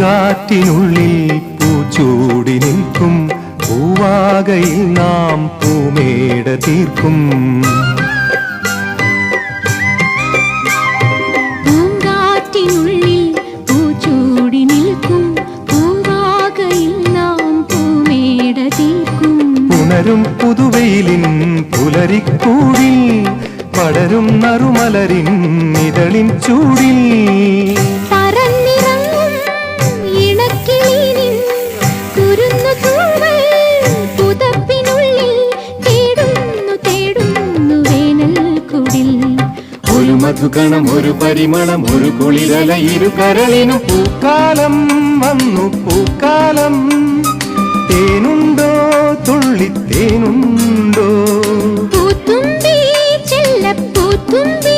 പൂങ്കാറ്റിനുള്ളിൽ പൂച്ചൂടി നിൽക്കും. പൂവാകയിൽ നാം പൂമേട തീർക്കും. പുനരും പൂച്ചൂടി നിൽക്കും. പൂവാകയിൽ നാം പൂമേട തീർക്കും. പുണരും പുതുവെയിലിൻ പുലരിക്കൂടിൽ പടരും നറുമലരിൻ ഇതളിൻ ചൂടിൽ. മധുകണം ഒരു പരിമളം ഒരു കുളിരല ഇരു കരളിനു പൂക്കാലം വന്നു പൂക്കാലം. തേനുണ്ടോ തുള്ളി തേനുണ്ടോ പൂത്തുമ്പി ചെല്ലപ്പൂത്തുമ്പി